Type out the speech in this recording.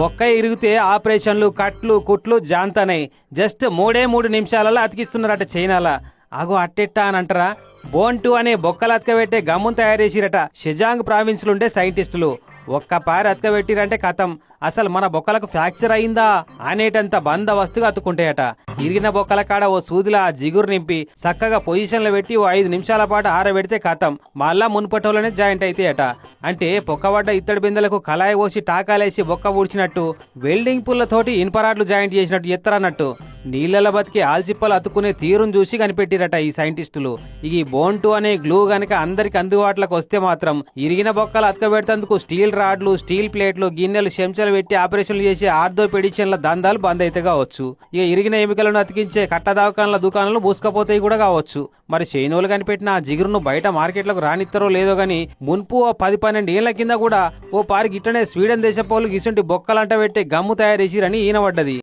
బొక్క ఇరిగితే ఆపరేషన్లు కట్లు కుట్లు జాంతనై. జస్ట్ మూడే మూడు నిమిషాలలో అతికిస్తున్నారట చైనాలా. అగో అట్టెట్టా అని అంటారా? బోన్టు అనే బొక్కలు అతకబెట్టే గమ్మును తయారు చేసిరట షెజాంగ్ ప్రావిన్స్లుండే సైంటిస్టులు. ఒక్క పారి అతకబెట్టిరంటే కథం. అసలు మన బొక్కలకు ఫ్రాక్చర్ అయిందా? అనేటంత బందవస్తుగా అతుకుంటాయట ఇరిగిన బొక్కల కాడ ఓ సూదిలా జిగురు నింపి చక్కగా పొజిషన్లో పెట్టి ఓ ఐదు నిమిషాల పాటు ఆరబెడితే కథం. మళ్ళా మున్పటోళ్ళనే జాయింట్ అయితాయట. అంటే పొక్కబడ్డ ఇత్తడి బిందెలకు కళాయి పోసి టాకాలేసి బొక్క ఊడ్చినట్టు వెల్డింగ్ పుల్లతోటి ఇనుపరాడ్లు జాయింట్ చేసినట్టు ఎత్తరన్నట్టు. నీళ్ళల బతికి ఆల్చిప్పలు అతుక్కునే తీరును చూసి కనిపెట్టిరట ఈ సైంటిస్టులు. ఇక ఈ బోన్టు అనే గ్లూ గనక అందరికి అందుబాటులోకి వస్తే మాత్రం ఇరిగిన బొక్కలు అతకబెడతందుకు స్టీల్ రాడ్లు స్టీల్ ప్లేట్లు గిన్నెలు చెంచాలు పెట్టి ఆపరేషన్లు చేసి ఆర్థోపెడిషన్ల దందాలు బంద్ అయితే కావచ్చు. ఇక ఇరిగిన ఎముకలను అతికించే కట్ట దవాఖాన్ల దుకాణాలు మూసుకపోతాయి కూడా కావచ్చు. మరి చైనోలు కనిపెట్టిన ఆ జిగురును బయట మార్కెట్లకు రానిస్తారో లేదో గాని మున్పు ఓ పది పన్నెండు ఏళ్ళ కింద కూడా ఓ పారి గిట్టనే స్వీడన్ దేశపోలు గిసుంటి బొక్కలంట పెట్టి గమ్ము తయారు చేసిరని ఈయన